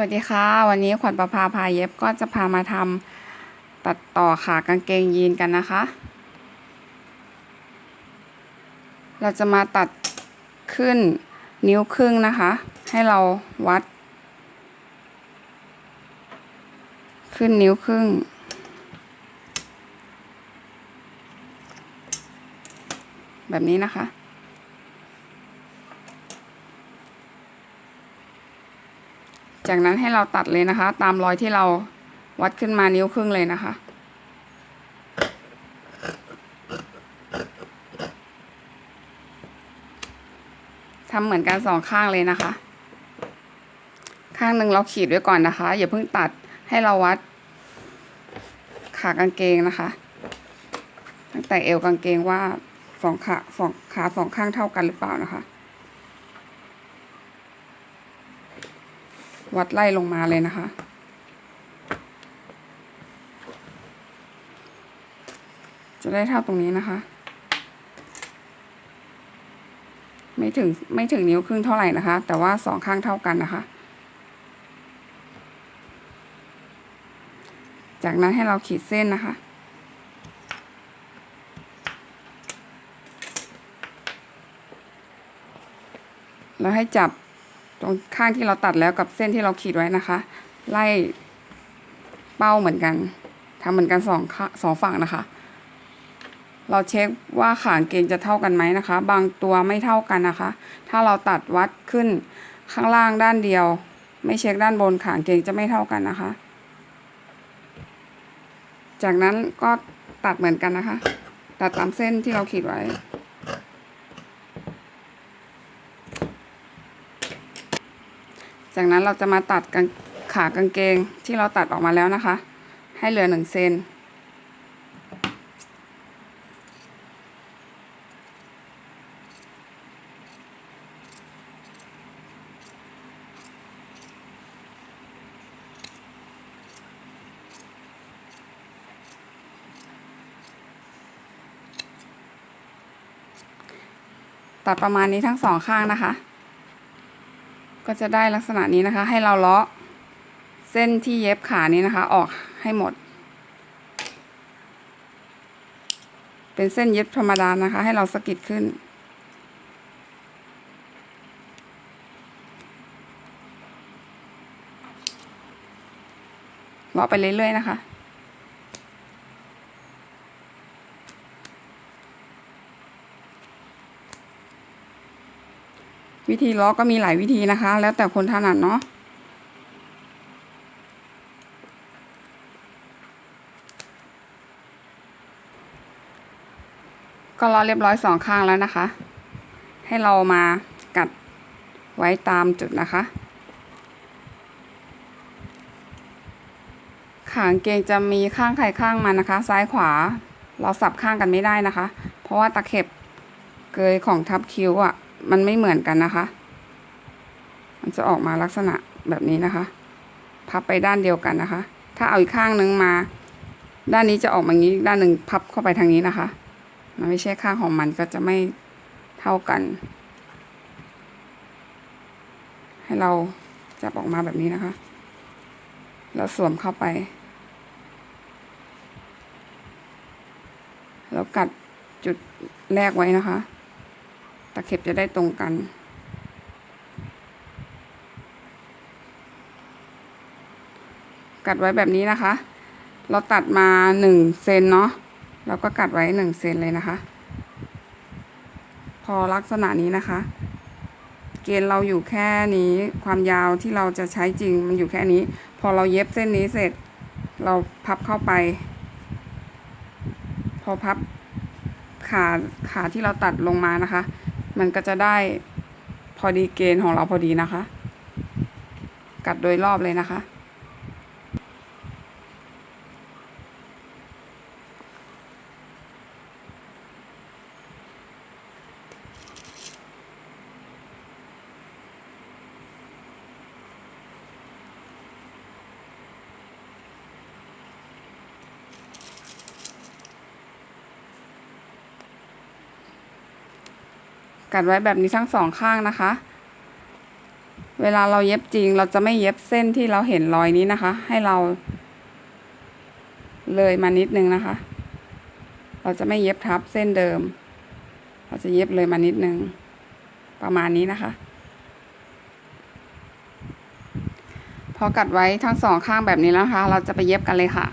วัสดีค่ะ วันนี้ขวัญประภาพาเย็บก็จะพามาทำตัดต่อขากางเกงยีนกันนะคะ เราจะมาตัดขึ้นนิ้วครึ่งนะคะ ให้เราวัด ขึ้นนิ้วครึ่ง แบบนี้นะคะ จากนั้นให้เราตัดเลยนะคะ ตามรอยที่เราวัดขึ้นมานิ้วครึ่งเลยนะคะ ทำเหมือนกันสองข้างเลยนะคะ ข้างหนึ่งเราขีดไว้ก่อนนะคะ อย่าเพิ่งตัดให้เราวัด ขากางเกงนะคะ ตั้งแต่เอวกางเกงว่าสองขาสองขาสองข้างเท่ากันหรือเปล่านะคะ วัดไล่ลงมาเลยนะคะ จะได้เท่าตรงนี้นะคะ ไม่ถึงไม่ถึงนิ้วครึ่งเท่าไหร่นะคะ แต่ว่าสองข้างเท่ากันนะคะ จากนั้นให้เราขีดเส้นนะคะแล้วให้จับ ตรงข้างที่เราตัดแล้วกับเส้นที่เราขีดไว้นะคะ ไล่เป้าเหมือนกันทำเหมือนกันสองข้างสองฝั่งนะคะ เราเช็คว่าขางเกงจะเท่ากันไหมนะคะ บางตัวไม่เท่ากันนะคะ ถ้าเราตัดวัดขึ้นข้างล่างด้านเดียว ไม่เช็คด้านบนขางเกงจะไม่เท่ากันนะคะ จากนั้นก็ตัดเหมือนกันนะคะ ตัดตามเส้นที่เราขีดไว้ จากนั้นเราจะมาตัดกางขากางเกงที่เราตัดออกมาแล้วนะคะ ให้เหลือหนึ่งเซนตัดประมาณนี้ทั้งสองข้างนะคะ ก็จะได้ลักษณะนี้นะคะ ให้เราเลาะเส้นที่เย็บขานี้นะคะ ออกให้หมด เป็นเส้นเย็บธรรมดานะคะ ให้เราสกิดขึ้น เลาะไปเรื่อยๆนะคะ วิธีล้อก็มีหลายวิธีนะคะ แล้วแต่คนถนัดเนาะก็ล้อเรียบร้อยสองข้างแล้วนะคะ ให้เรามากัดไว้ตามจุดนะคะ ขางเกงจะมีข้างใครข้างมันนะคะ ซ้ายขวาเราสับข้างกันไม่ได้นะคะ เพราะว่าตะเข็บเกยของทับคิ้วอะ มันไม่เหมือนกันนะคะ มันจะออกมาลักษณะแบบนี้นะคะ พับไปด้านเดียวกันนะคะ ถ้าเอาอีกข้างนึงมา ด้านนี้จะออกมางี้ด้านหนึ่งพับเข้าไปทางนี้นะคะ มันไม่ใช่ข้างของมันก็จะไม่เท่ากัน ให้เราจับออกมาแบบนี้นะคะ แล้วสวมเข้าไป แล้วกัดจุดแรกไว้นะคะ ตะเข็บจะได้ตรงกัน กัดไว้แบบนี้นะคะ เราตัดมาหนึ่งเซนเนาะเราก็กัดไว้หนึ่งเซนเลยนะคะ พอลักษณะนี้นะคะ เกณฑ์เราอยู่แค่นี้ความยาวที่เราจะใช้จริงมันอยู่แค่นี้ พอเราเย็บเส้นนี้เสร็จ เราพับเข้าไป พอพับขาขาที่เราตัดลงมานะคะ มันก็จะได้พอดีเกณฑ์ของเราพอดีนะคะ กัดโดยรอบเลยนะคะ กัดไว้แบบนี้ทั้งสองข้างนะคะ เวลาเราเย็บจริงเราจะไม่เย็บเส้นที่เราเห็นรอยนี้นะคะ ให้เรา เลยมานิดนึงนะคะ เราจะไม่เย็บทับเส้นเดิม เราจะเย็บเลยมานิดนึง ประมาณนี้นะคะ พอกัดไว้ทั้งสองข้างแบบนี้แล้วนะคะ เราจะไปเย็บกันเลยค่ะ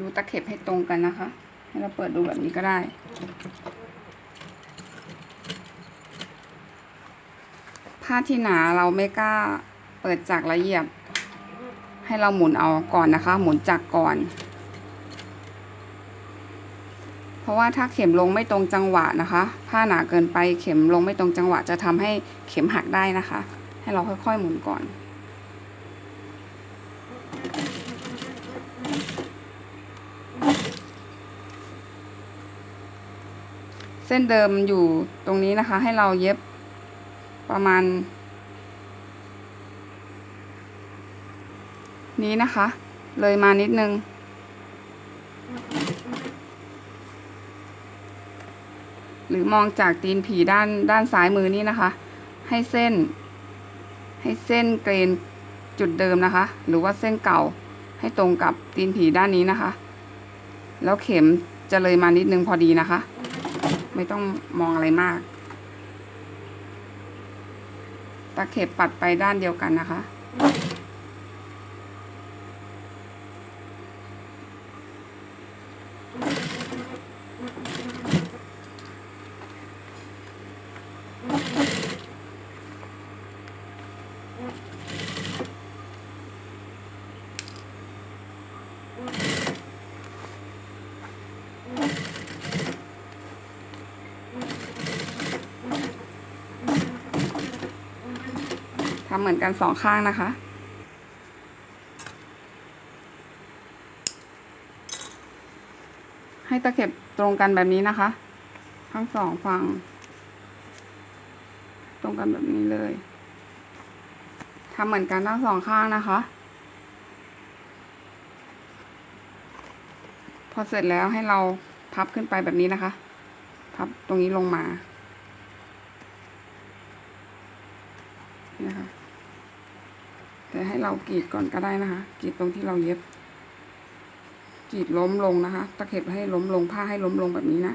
ดู ตะเข็บให้ตรงกันนะคะ ให้เราเปิดดูแบบนี้ก็ได้ ผ้าที่หนาเราไม่กล้าเปิดจักรละเอียบให้เราหมุนเอาก่อนนะคะ หมุนจักรก่อน เพราะว่าถ้าเข็มลงไม่ตรงจังหวะนะคะ ผ้าหนาเกินไปเข็มลงไม่ตรงจังหวะจะทำให้เข็มหักได้นะคะ ให้เราค่อยๆหมุนก่อน เส้นเดิมอยู่ตรงนี้นะคะ ให้เราเย็บประมาณ นี้นะคะ เลยมานิดนึง หรือมองจากตีนผีด้านด้านซ้ายมือนี่นะคะ ให้เส้น ให้เส้นเกรนจุดเดิมนะคะ หรือว่าเส้นเก่าให้ตรงกับตีนผีด้านนี้นะคะ แล้วเข็มจะเลยมานิดนึงพอดีนะคะ ไม่ต้องมองอะไรมาก ตะเข็บปัดไปด้านเดียวกันนะคะ ทำเหมือนกันสองข้างนะคะ ให้ตะเข็บตรงกันแบบนี้นะคะ ทั้งสองฝั่ง ตรงกันแบบนี้เลยทำเหมือนกันทั้งสองข้างนะคะ พอเสร็จแล้วให้เราพับขึ้นไปแบบนี้นะคะ พับตรงนี้ลงมา นี่นะคะ แต่ให้เรากรีดก่อนก็ได้นะคะกรีดตรงที่เราเย็บกรีดล้มลงนะคะ ตะเข็บให้ล้มลงผ้าให้ล้มลงแบบนี้นะ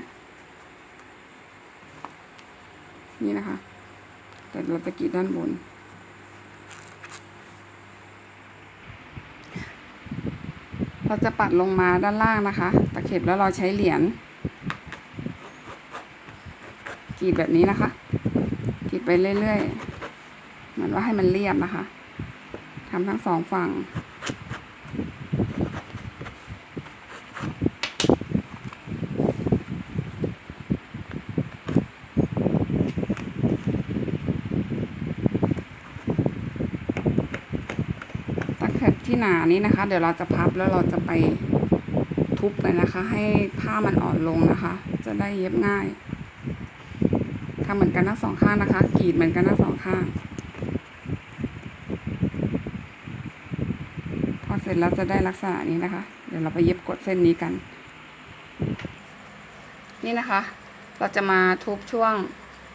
นี่นะคะ แต่เราจะกรีดด้านบน เราจะปัดลงมาด้านล่างนะคะ ตะเข็บแล้วเราใช้เหรียญกรีดแบบนี้นะคะกรีดไปเรื่อยๆเหมือนว่าให้มันเรียบนะคะ ทำทั้งสองฝั่ง ตะเข็บที่หนานี้นะคะ เดี๋ยวเราจะพับแล้วเราจะไปทุบเลยนะคะ ให้ผ้ามันอ่อนลงนะคะ จะได้เย็บง่ายทำเหมือนกันทั้งสองข้างนะคะกรีดเหมือนกันทั้งสองข้าง พอเสร็จ แล้วจะได้ลักษณะนี้นะคะ เดี๋ยวเราไปเย็บกดเส้นนี้กัน นี่นะคะ เราจะมาทุบช่วง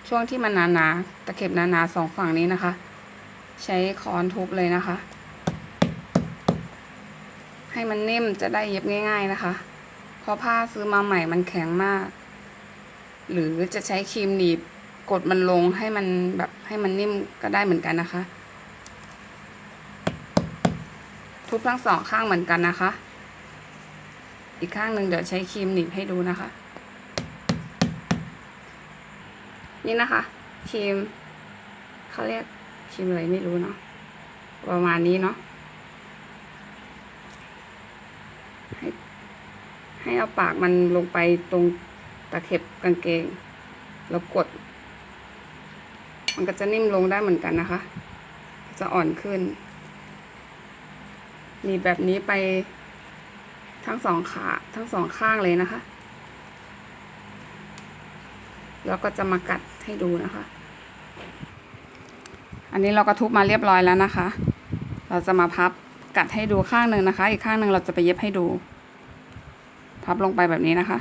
ช่วงที่มันหนาๆตะเข็บหนาๆสองฝั่งนี้นะคะ ใช้ค้อนทุบเลยนะคะ ให้มันนิ่มจะได้เย็บง่าย ๆนะคะ เพราะผ้าซื้อมาใหม่มันแข็งมาก หรือจะใช้ครีมหนีบกดมันลงให้มันแบบให้มันนิ่มก็ได้เหมือนกันนะคะ ทุ บทั้งสองข้างเหมือนกันนะคะ อีกข้างหนึ่งเดี๋ยวใช้ครีมหนีบให้ดูนะคะ นี่นะคะครีมเขาเรียกครีมอะไรไม่รู้เนาะประมาณนี้เนาะให้ให้เอาปากมันลงไปตรงตะเข็บกางเกง แล้วกด มันก็จะนิ่มลงได้เหมือนกันนะคะ จะอ่อนขึ้น มีแบบนี้ไปทั้งสองขาทั้งสองข้างเลยนะคะ แล้วก็จะมากัดให้ดูนะคะ อันนี้เราก็ทุบมาเรียบร้อยแล้วนะคะ เราจะมาพับกัดให้ดูข้างหนึ่งนะคะ อีกข้างหนึ่งเราจะไปเย็บให้ดู พับลงไปแบบนี้นะคะ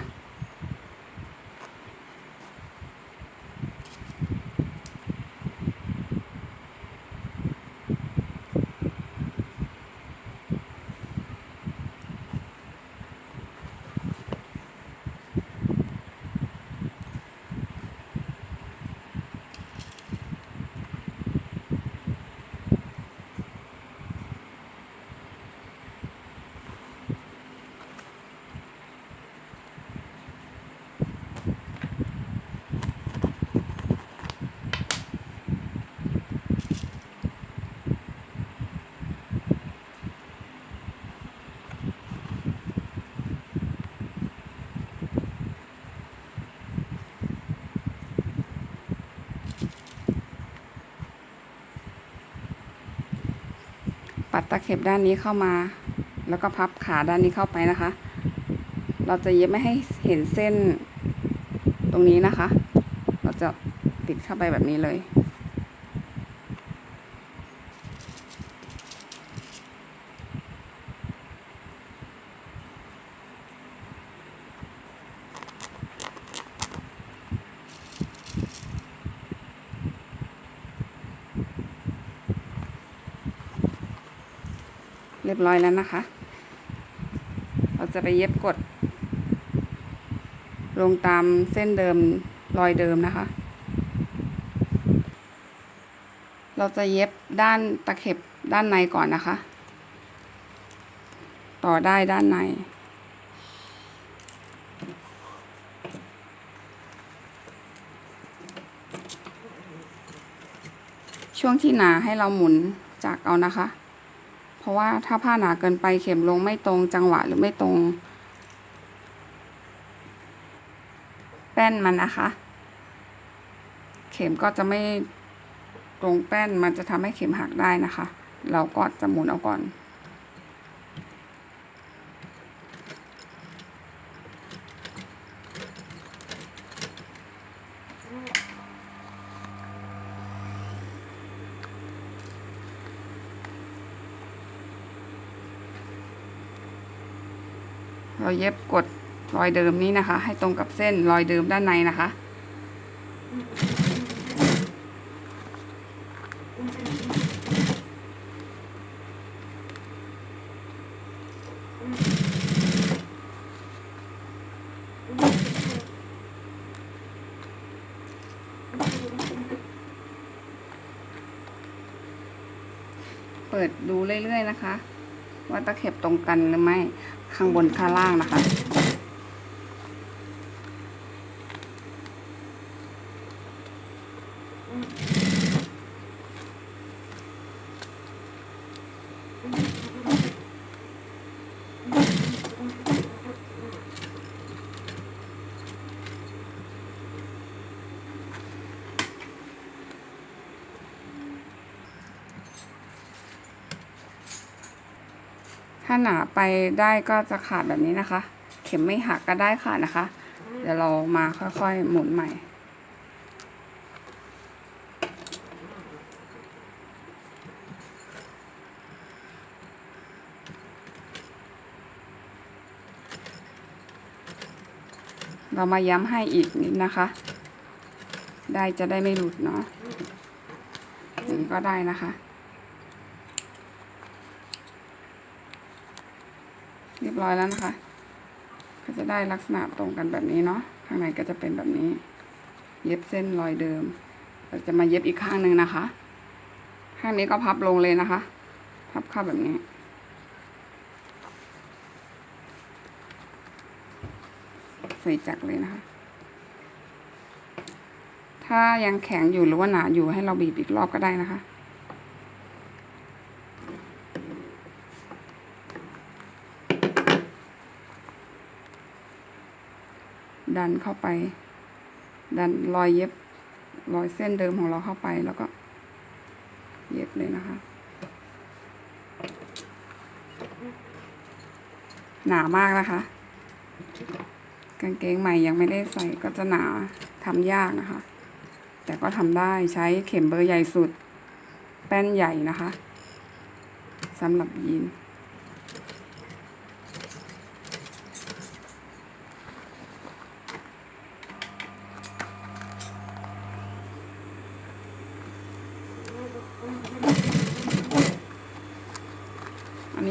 ปัดตะเข็บด้านนี้เข้ามา แล้วก็พับขาด้านนี้เข้าไปนะคะ เราจะเย็บไม่ให้เห็นเส้นตรงนี้นะคะ เราจะติดเข้าไปแบบนี้เลย เรียบร้อยแล้วนะคะ เราจะไปเย็บกด ลงตามเส้นเดิมรอยเดิมนะคะ เราจะเย็บด้านตะเข็บด้านในก่อนนะคะ ต่อได้ด้านในช่วงที่หนาให้เราหมุนจากเอานะคะ เพราะว่าถ้าผ้าหนาเกินไปเข็มลงไม่ตรงจังหวะหรือไม่ตรง แป้นมันนะคะ เข็มก็จะไม่ตรงแป้นมันจะทำให้เข็มหักได้นะคะ เราก็จะหมุนเอาก่อน เราเย็บกดรอยเดิมนี้นะคะ ให้ตรงกับเส้นรอยเดิมด้านในนะคะ เปิดดูเรื่อยๆนะคะ ว่าตะเข็บตรงกันหรือไม่ ข้างบนข้างล่างนะคะ หนาไปได้ก็จะขาดแบบนี้นะคะ เข็มไม่หักก็ได้ขาดนะคะ เดี๋ยวเรามาค่อยๆหมุนใหม่ เรามาย้ำให้อีกนิดนะคะ ได้จะได้ไม่หลุดเนาะอย่างนี้ก็ได้นะคะ เรีย บร้อยแล้วนะคะ ก็จะได้ลักษณะตรงกันแบบนี้เนาะข้างในก็จะเป็นแบบนี้ เย็บเส้นรอยเดิมเราจะมาเย็บอีกข้างหนึ่งนะคะ ข้างนี้ก็พับลงเลยนะคะ พับเข้าแบบนี้ ใส่จักรเลยนะคะ ถ้ายังแข็งอยู่หรือว่าหนาอยู่ให้เราบีบอีกรอบก็ได้นะคะ ดันเข้าไป ดันรอยเย็บรอยเส้นเดิมของเราเข้าไปแล้วก็ เย็บเลยนะคะ หนามากนะคะ กางเกงใหม่ยังไม่ได้ใส่ก็จะหนาทำยากนะคะ แต่ก็ทำได้ใช้เข็มเบอร์ใหญ่สุด แป้นใหญ่นะคะสำหรับยีน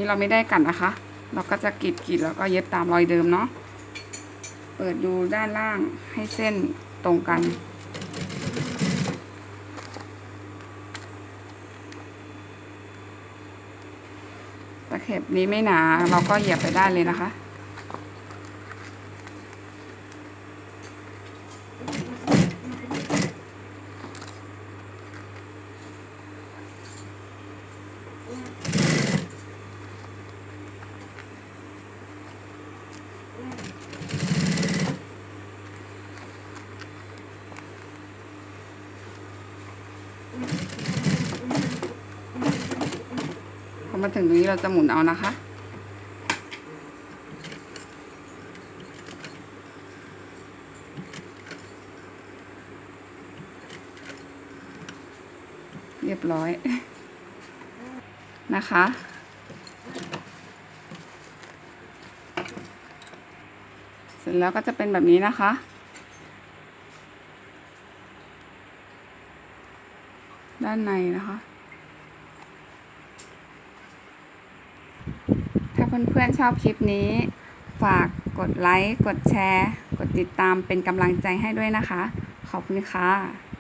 นี้เราไม่ได้กันนะคะ เราก็จะกรีดกรีดแล้วก็เย็บตามรอยเดิมเนาะ เปิดดูด้านล่างให้เส้นตรงกัน ตะเข็บนี้ไม่หนาเราก็เหยียบไปได้เลยนะคะ ถึงตรงนี้เราจะหมุนเอานะคะ เรียบร้อยนะคะ เสร็จแล้วก็จะเป็นแบบนี้นะคะด้านในนะคะ ถ้า เพื่อนๆชอบคลิปนี้ ฝากกดไลค์ กดแชร์ กดติดตามเป็นกำลังใจให้ด้วยนะคะ ขอบคุณค่ะ